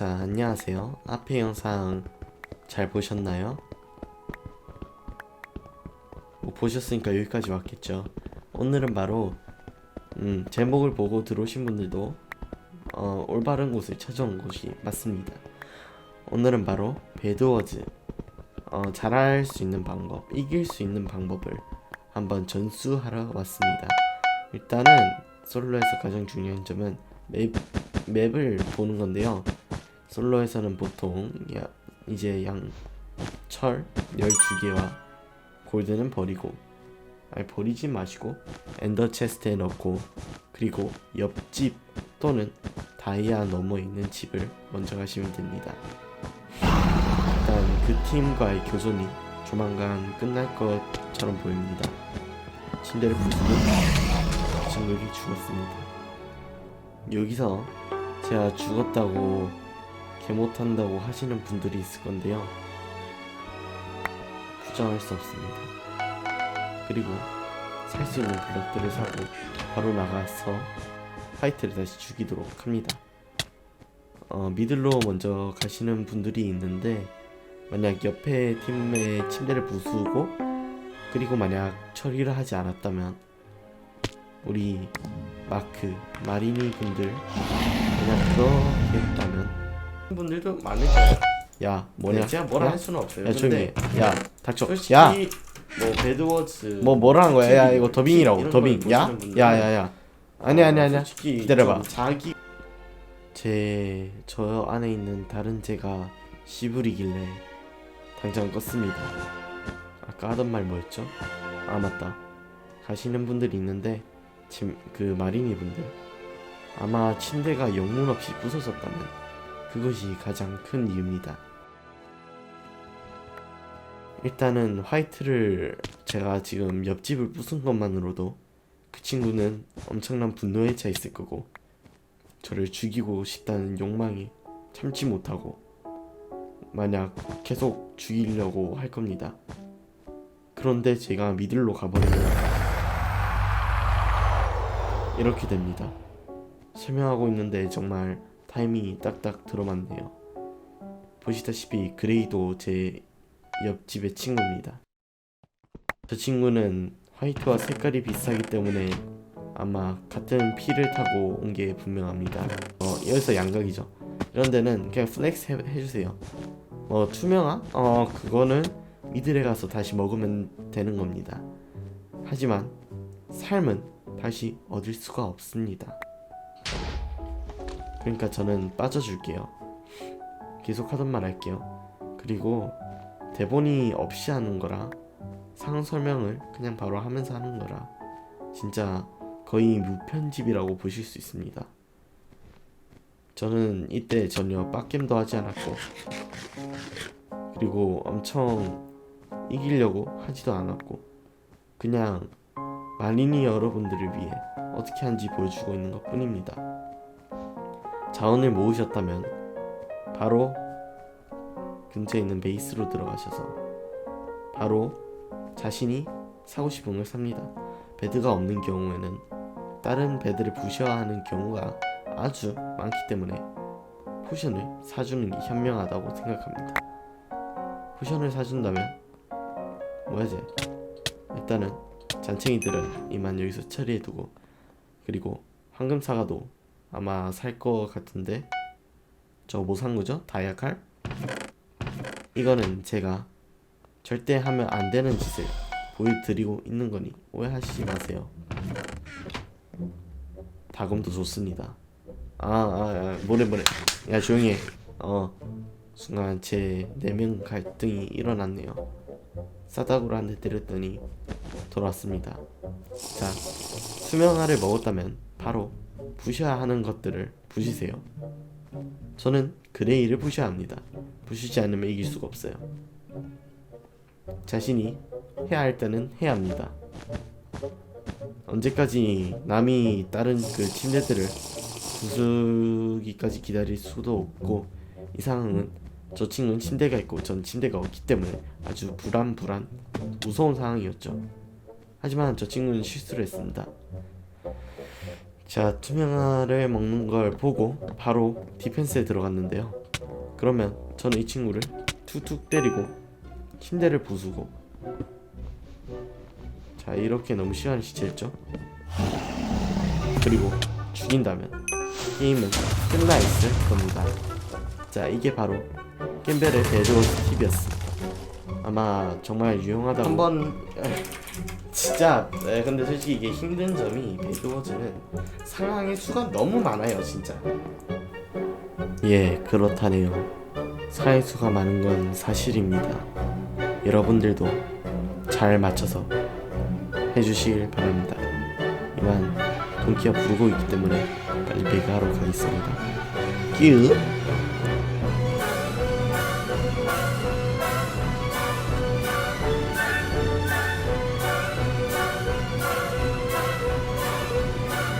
자, 안녕하세요. 앞에 영상 잘 보셨나요? 뭐 보셨으니까 여기까지 왔겠죠. 오늘은 바로 음, 제목을 보고 들어오신 분들도 어, 올바른 곳을 찾아온 곳이 맞습니다. 오늘은 바로 배드워즈 어, 잘할 수 있는 방법, 이길 수 있는 방법을 한번 전수하러 왔습니다. 일단은 솔로에서 가장 중요한 점은 맵, 맵을 보는 건데요. 솔로에서는 보통 야, 이제 양철 12개와 골드는 버리고 아니 버리지 마시고 엔더 체스트에 넣고 그리고 옆집 또는 다이아 너머 있는 집을 먼저 가시면 됩니다. 일단 그 팀과의 교전이 조만간 끝날 것처럼 보입니다. 침대를 부수고 친구에게 죽었습니다. 여기서 제가 죽었다고 개 못한다고 하시는 분들이 있을 건데요. 부정할 수 없습니다. 그리고 살 수 있는 블럭들을 사고 바로 나가서 화이트를 다시 죽이도록 합니다. 어, 미들로 먼저 가시는 분들이 있는데 만약 옆에 팀의 침대를 부수고 그리고 만약 처리를 하지 않았다면 우리 마크 마리니 분들 만약 그렇게 했다면 분들도 많을 거예요. 야 뭐냐 네, 제가 뭐라 야? 할 수는 없어요. 야 조용히 근데 해. 야 닥쳐 솔직히 야 뭐 배드워즈 뭐 뭐라 한 거야? 야 이거 더빙이라고 이런 더빙. 걸 야? 보시는 분들은 야야 야. 아니 아니 아니야. 솔직히 기다려봐. 좀 자기 제 저 안에 있는 다른 제가 시부리길래 당장 껐습니다. 아까 하던 말 뭐였죠? 아 맞다. 가시는 분들이 있는데 지금 그 마리니 분들 아마 침대가 영문 없이 부서졌다면 그것이 가장 큰 이유입니다. 일단은 화이트를 제가 지금 옆집을 부순 것만으로도 그 친구는 엄청난 분노에 차 있을 거고 저를 죽이고 싶다는 욕망이 참지 못하고 만약 계속 죽이려고 할 겁니다. 그런데 제가 미들로 가버리면 이렇게 됩니다. 설명하고 있는데 정말 타이밍이 딱딱 들어맞네요. 보시다시피 그레이도 제 옆집의 친구입니다. 저 친구는 화이트와 색깔이 비슷하기 때문에 아마 같은 피를 타고 온 게 분명합니다. 어, 여기서 양각이죠. 이런 데는 그냥 플렉스 해, 해주세요. 뭐 투명화? 어 그거는 미들에 가서 다시 먹으면 되는 겁니다. 하지만 삶은 다시 얻을 수가 없습니다. 그러니까 저는 빠져줄게요. 계속 하던 말 할게요. 그리고 대본이 없이 하는 거라 상황 설명을 그냥 바로 하면서 하는 거라 진짜 거의 무편집이라고 보실 수 있습니다. 저는 이때 전혀 빡겜도 하지 않았고 그리고 엄청 이기려고 하지도 않았고 그냥 마리니 여러분들을 위해 어떻게 하는지 보여주고 있는 것 뿐입니다. 자원을 모으셨다면 바로 근처에 있는 베이스로 들어가셔서 바로 자신이 사고 싶은 걸 삽니다. 베드가 없는 경우에는 다른 베드를 부셔하는 경우가 아주 많기 때문에 포션을 사주는 게 현명하다고 생각합니다. 포션을 사준다면 뭐야지? 일단은 잔챙이들은 이만 여기서 처리해두고 그리고 황금 사과도 아마 살 거 같은데 저 뭐 산 거죠? 다이아 칼? 이거는 제가 절대 하면 안 되는 짓을 보여드리고 있는 거니 오해하시지 마세요. 다금도 좋습니다. 아, 아, 아 뭐래 뭐래. 야 조용히 해. 어, 순간 제 내면 갈등이 일어났네요. 싸다구로 한 대 때렸더니 돌아왔습니다. 자, 수명화를 먹었다면 바로 부셔야 하는 것들을 부시세요. 저는 그레이를 부셔야 합니다. 부시지 않으면 이길 수가 없어요. 자신이 해야 할 때는 해야 합니다. 언제까지 남이 다른 그 침대들을 부수기까지 기다릴 수도 없고 이 상황은 저 친구는 침대가 있고 전 침대가 없기 때문에 아주 불안불안 무서운 상황이었죠. 하지만 저 친구는 실수를 했습니다. 자 투명화를 먹는 걸 보고 바로 디펜스에 들어갔는데요. 그러면 저는 이 친구를 툭툭 때리고 침대를 부수고. 자 이렇게 너무 시간이 지체했죠? 그리고 죽인다면 게임은 끝나 있을 겁니다. 자 이게 바로 겜벨의 배드워스 팁이었습니다. 아마 정말 유용하다고 한번 진짜 네, 근데 솔직히 이게 힘든 점이 배드워즈는 상황의 수가 너무 많아요 진짜. 예 그렇다네요. 상황의 수가 많은 건 사실입니다. 여러분들도 잘 맞춰서 해주시길 바랍니다. 이만 동키가 부르고 있기 때문에 빨리 배가하러 가겠습니다. 끼으